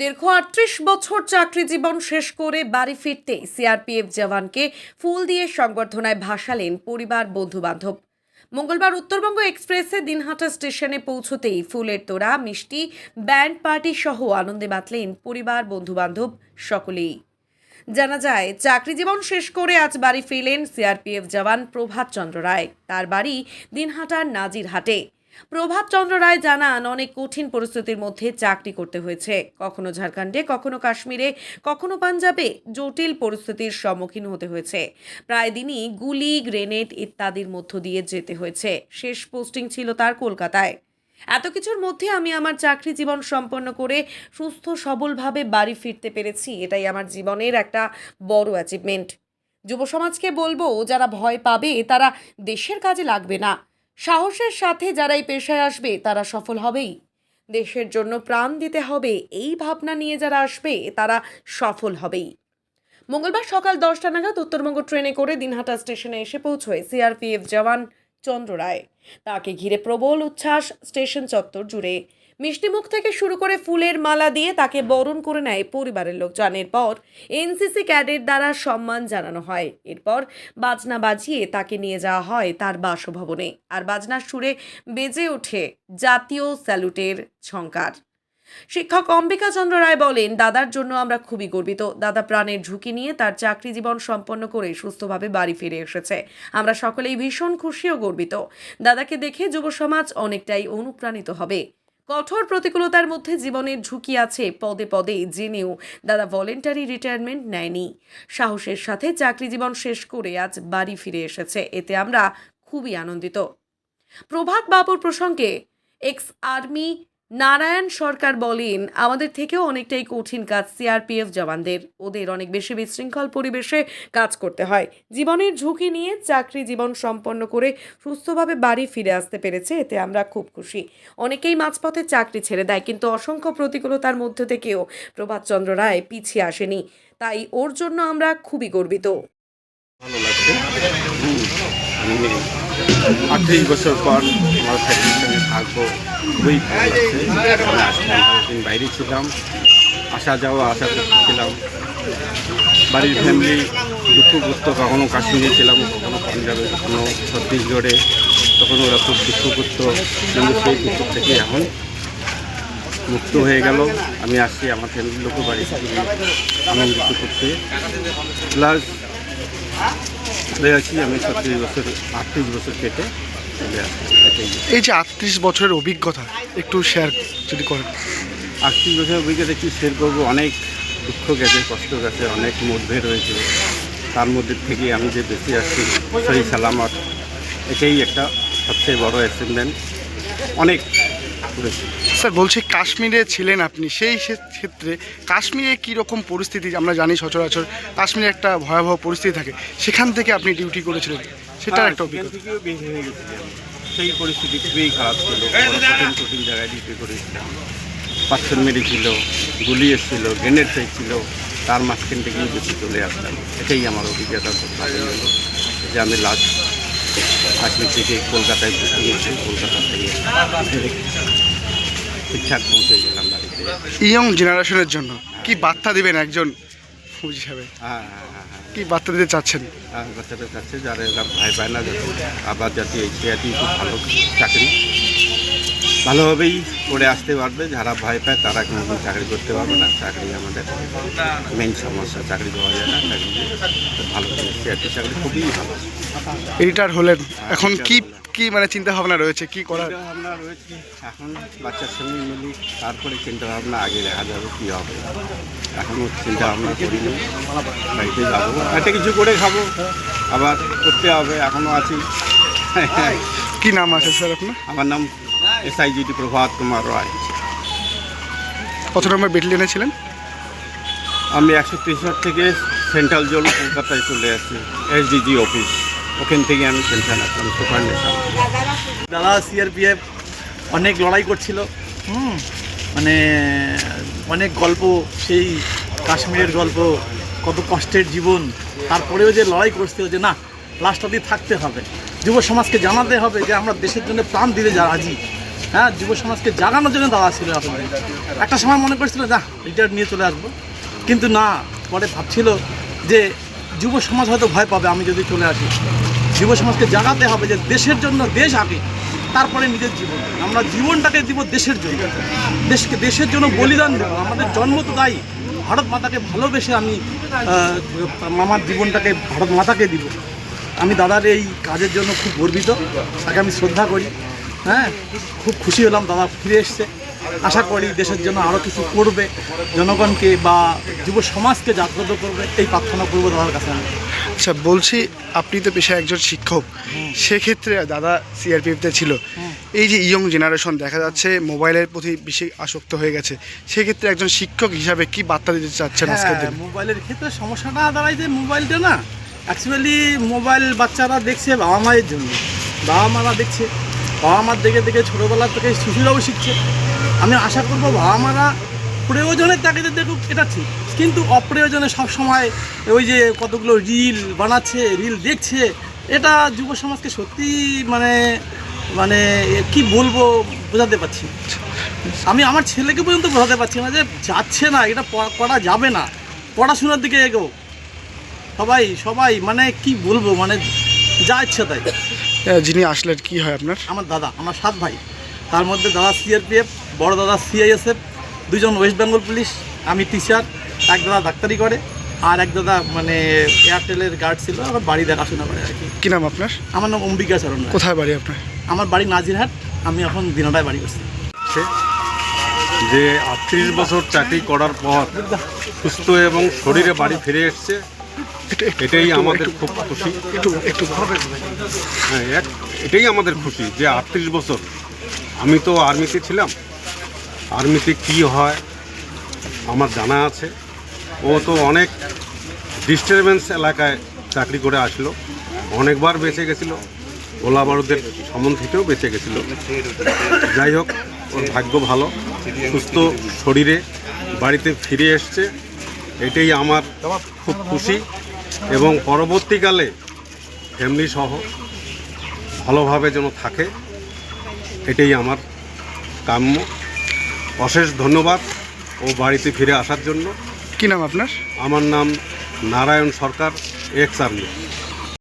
দীর্ঘ আটত্রিশ বছর চাকরি জীবন শেষ করে বাড়ি ফিরতে সিআরপিএফ জওয়ানকে ফুল দিয়ে সংবর্ধনায় ভাসালেন পরিবার বন্ধু বান্ধব মঙ্গলবার উত্তরবঙ্গ এক্সপ্রেসে দিনহাটা স্টেশনে পৌঁছতেই ফুলের তোড়া, মিষ্টি, ব্যান্ড পার্টি সহ আনন্দে মাতলেন পরিবার বন্ধু বান্ধব সকলেই। জানা যায়, চাকরি জীবন শেষ করে আজ বাড়ি ফিরলেন সিআরপিএফ জওয়ান প্রভাত চন্দ্র রায়। তার বাড়ি দিনহাটার নাজিরহাটে। প্রভাত চন্দ্র রায় জানান, অনেক কঠিন পরিস্থিতির মধ্যে চাকরি করতে হয়েছে। কখনো ঝাড়খণ্ডে, কখনো কাশ্মীরে, কখনো পাঞ্জাবে জটিল পরিস্থিতির সম্মুখীন হতে হয়েছে। প্রায় দিনই গুলি, গ্রেনেড ইত্যাদির মধ্য দিয়ে যেতে হয়েছে। শেষ পোস্টিং ছিল তার কলকাতায়। এত কিছুর মধ্যে আমি আমার চাকরি জীবন সম্পন্ন করে সুস্থ, সবলভাবে বাড়ি ফিরতে পেরেছি। এটাই আমার জীবনের একটা বড় অ্যাচিভমেন্ট যুব সমাজকে বলব, যারা ভয় পাবে, তারা দেশের কাজে লাগবে না। সাহসের সাথে যারাই পেশায় আসবে, তারা সফল হবেই। দেশের জন্য প্রাণ দিতে হবে, এই ভাবনা নিয়ে যারা আসবে, তারা সফল হবেই। মঙ্গলবার সকাল দশটা নাগাদ উত্তরবঙ্গ ট্রেনে করে দিনহাটা স্টেশনে এসে পৌঁছয় সিআরপিএফ জওয়ান চন্দ্র রায়। তাকে ঘিরে প্রবল উচ্ছ্বাস স্টেশন চত্বর জুড়ে। মিষ্টিমুখ থেকে শুরু করে ফুলের মালা দিয়ে তাকে বরণ করে নেয় পরিবারের লোকজন। এরপর এনসিসি ক্যাডেট দ্বারা সম্মান জানানো হয়। এরপর বাজনা বাজিয়ে তাকে নিয়ে যাওয়া হয় তার বাসভবনে। আর বাজনার সুরে বেজে ওঠে জাতীয় স্যালুটের ঝঙ্কার শিক্ষক অম্বিকা চন্দ্র রায় বলেন, দাদার জন্য আমরা খুবই গর্বিত। দাদা প্রাণের ঝুঁকি নিয়ে তার চাকরি জীবন সম্পন্ন করে সুস্থভাবে বাড়ি ফিরে এসেছে। আমরা সকলেই ভীষণ খুশি ও গর্বিত। দাদাকে দেখে যুব সমাজ অনেকটাই অনুপ্রাণিত হবে। কঠোর প্রতিকূলতার মধ্যে জীবনের ঝুঁকি আছে পদে পদে জেনেও দাদা ভলেন্টারি রিটায়ারমেন্ট নেয়নি। সাহসের সাথে চাকরি জীবন শেষ করে আজ বাড়ি ফিরে এসেছে। এতে আমরা খুবই আনন্দিত। প্রভাত বাবুর প্রসঙ্গে এক্স আর্মি নারায়ণ সরকার বলেন, আমাদের থেকেও অনেকটাই কঠিন কাজ সিআরপিএফ জওয়ানদের। ওদের অনেক বেশি বিশৃঙ্খল পরিবেশে কাজ করতে হয়। জীবনের ঝুঁকি নিয়ে চাকরি জীবন সম্পন্ন করে সুস্থভাবে বাড়ি ফিরে আসতে পেরেছে, এতে আমরা খুব খুশি। অনেকেই মাঝপথে চাকরি ছেড়ে দেয়, কিন্তু অসংখ্য প্রতিকূলতার মধ্যে থেকেও প্রভাতচন্দ্র রায় পিছিয়ে আসেনি। তাই ওর জন্য আমরা খুবই গর্বিত। ভালো লাগছে। আটত্রিশ বছর পর আমার ফ্যামিলির সঙ্গে থাকব, খুবই ভালো লাগছে। বাইরে ছিলাম, আসা যাওয়া, আসা করতেছিলাম বাড়ির ফ্যামিলি দুঃখ করতো, কখনো কাশ্মীরে ছিলাম, কখনো পাঞ্জাবে, কখনো ছত্তিশগড়ে। তখন ওরা খুব দুঃখ করতো, কিন্তু সেই দুঃখ থেকে এখন মুক্ত হয়ে গেল। আমি আসছি আমার ফ্যামিলির লোকও বাড়ি আনন্দিত করতে। প্লাস চলে আসি আমি ছত্রিশ বছর আটত্রিশ বছর কেটে চলে আসি এটাই এই যে আটত্রিশ বছরের অভিজ্ঞতা একটু শেয়ার যদি করেন। আটত্রিশ বছর অভিজ্ঞতা কি শেয়ার করব। অনেক দুঃখ গেছে কষ্ট গেছে অনেক মতভেদ হয়েছে। তার মধ্যে থেকে আমি যে বেঁচে আসছি সহি সালামত এটাই একটা সবচেয়ে বড় অ্যাচিভমেন্ট অনেক করেছি। স্যার বলছি কাশ্মীরে ছিলেন আপনি। সেই সে- ক্ষেত্রে কাশ্মীরে কী রকম পরিস্থিতি আমরা জানি সচরাচর কাশ্মীরে একটা ভয়াবহ পরিস্থিতি থাকে। সেখান থেকে আপনি ডিউটি করেছিলেন? সেটার একটা অভিজ্ঞতা হয়ে সেই পরিস্থিতি খুবই খারাপ ছিল। কঠিন কঠিন জায়গায় ডিউটি করেছিলাম। পাথর মেরেছিল গুলি এসেছিল গ্রেনেড ফেলছিল তার মাঝখান থেকেই বেশি চলে আসলাম। এটাই আমার অভিজ্ঞতা। খুব ভালো হলো যে আমি লাস্ট কাশ্মীর থেকে কলকাতায় কলকাতা থেকে। ঠিকঠাক পৌঁছে গেলাম বাড়িতে। ইয়ং জেনারেশনের জন্য। কি বার্তা দিবেন একজন হিসাবে হ্যাঁ হ্যাঁ হ্যাঁ হ্যাঁ। কি বার্তা দিতে চাচ্ছেন? বাচ্চাদের কাছে যারা এরা ভয় পায় না যাতে আবার যাতে এশিয়াটি খুব ভালো চাকরি ভালোভাবেই করে আসতে পারবে। যারা ভয় পায় তারা কোনো চাকরি করতে পারবে না। চাকরি আমাদের মেন সমস্যা চাকরি পাওয়া যায় না। চাকরি ভালো এশিয়াটি চাকরি খুবই ভালো। রিটায়ার হলেন। এখন কি কি মানে চিন্তা ভাবনা রয়েছে? কি করার? চিন্তা ভাবনা রয়েছে। এখন বাচ্চার সঙ্গে মিলি তারপরে চিন্তা ভাবনা আগে দেখা যাবে কী হবে। এখনও চিন্তা ভাবনা করিনি বাড়িতে যাব। একটা কিছু করে খাব। আবার করতে হবে এখনও আছি। কি নাম আছে স্যার আপনার? আমার নাম S I SIGT Prabhat Kumar Roy. কত নম্বর ব্যাটালিয়নে ছিলেন? আমি একশো তেষট্টি থেকে সেন্ট্রাল জোন কলকাতায় চলে আসি এসডিজি অফিস। ওখান থেকে আমি পেনশন আসলাম সুপার নেশন দাদা সিআরপিএফ অনেক লড়াই করছিল। হুম মানে অনেক গল্প, সেই কাশ্মীরের গল্প, কত কষ্টের জীবন। তারপরেও যে লড়াই করছিল যে না লাস্ট অব্দি থাকতে হবে। যুব সমাজকে জানাতে হবে যে আমরা দেশের জন্য প্রাণ দিতে যা রাজি। হ্যাঁ যুব সমাজকে জাগানোর জন্য দাদা ছিল আসলে একটা সময় মনে করছিল না রিটায়ার নিয়ে চলে আসব। কিন্তু না, পরে ভাবছিল যে যুব সমাজ হয়তো ভয় পাবে, আমি যদি চলে আসি। যুব সমাজকে জাগাতে হবে যে দেশের জন্য দেশ আগে, তারপরে নিজের জীবন। আমরা জীবনটাকে দিব দেশের জন্য। দেশকে, দেশের জন্য বলিদান দেবো। আমাদের জন্ম তো তাই। ভারত মাতাকে ভালোবেসে আমি আমার জীবনটাকে ভারত মাতাকে দিব। আমি দাদার এই কাজের জন্য খুব গর্বিত। তাকে আমি শ্রদ্ধা করি। হ্যাঁ খুব খুশি হলাম। দাদা ফিরে এসছে। আশা করি দেশের জন্য আরও কিছু করবে। জনগণকে বা যুব সমাজকে জাগ্রত করবে। এই প্রার্থনা করব দাদার কাছে আমি। আচ্ছা বলছি আপনি তো পেশায় একজন শিক্ষক। সেক্ষেত্রে দাদা সিআরপিএফতে ছিল। এই যে ইয়ং জেনারেশন দেখা যাচ্ছে মোবাইলের প্রতি বেশি আসক্ত হয়ে গেছে। সেক্ষেত্রে একজন শিক্ষক হিসাবে কি বার্তা দিতে চাচ্ছেন আজকের হ্যাঁ, দিনে? মোবাইলের ক্ষেত্রে সমস্যাটা দাঁড়ায় যে মোবাইলটা না অ্যাকচুয়ালি মোবাইল বাচ্চারা দেখছে বাবা মায়ের জন্য। বাবা মারা দেখছে। বাবা মার দেখে দেখে ছোটোবেলা থেকে শিশুরাও শিখছে। আমি আশা করব বাবা মারা প্রয়োজনের তাগিদে দেখুক এটা ঠিক। কিন্তু অপ্রয়োজনে সব সময় ওই যে কতগুলো রিল বানাচ্ছে রিল দেখছে এটা যুব সমাজকে সত্যি মানে মানে কি বলব বোঝাতে পারছি আমি আমার ছেলেকে পর্যন্ত বোঝাতে পারছি না যে যাচ্ছে না এটা পড়া- করা যাবে না। পড়াশোনার দিকে এগো সবাই সবাই মানে কি বলব মানে যা ইচ্ছে তাই। যিনি আসলেন কি হয় আপনার? আমার দাদা আমার সাত ভাই। তার মধ্যে দাদা সিআরপিএফ বড় দাদা সিআইএসএফ দুজন ওয়েস্ট বেঙ্গল পুলিশ আমি টিচার এক দাদা ডাক্তারি করে আর এক দাদা মানে এয়ারটেলের গার্ড ছিল আমার বাড়ি দেখাশোনা করে আর কি। কি নাম আপনার? আমার নাম অম্বিকা চরণ কোথায় বাড়ি আপনার? আমার বাড়ি নাজিরহাট আমি এখন দিনাটায় বাড়ি করছি। যে আটত্রিশ বছর চাকরি করার পর সুস্থ এবং শরীরে বাড়ি ফিরে এসছে এটাই আমাদের খুব খুশি। একটু একটু। হ্যাঁ এক- এটাই আমাদের খুশি যে আটত্রিশ বছর। আমি তো আর্মিতে ছিলাম আর্মিতে কি হয়, আমার জানা আছে। ও তো অনেক ডিস্টারবেন্স এলাকায় চাকরি করে আসলো। অনেকবার বেঁচে গেছিল। গোলা বারুদের সমন থেকেও বেঁচে গেছিল। যাই হোক, ওর ভাগ্য ভালো। সুস্থ শরীরে বাড়িতে ফিরে এসছে। এটাই আমার খুব খুশি এবং পরবর্তীকালে ফ্যামিলি সহ ভালোভাবে যেন থাকে, এটাই আমার কাম্য। অশেষ ধন্যবাদ ও বাড়িতে ফিরে আসার জন্য। কি নাম আপনার? আমার নাম নারায়ণ সরকার এক্স আর্মি।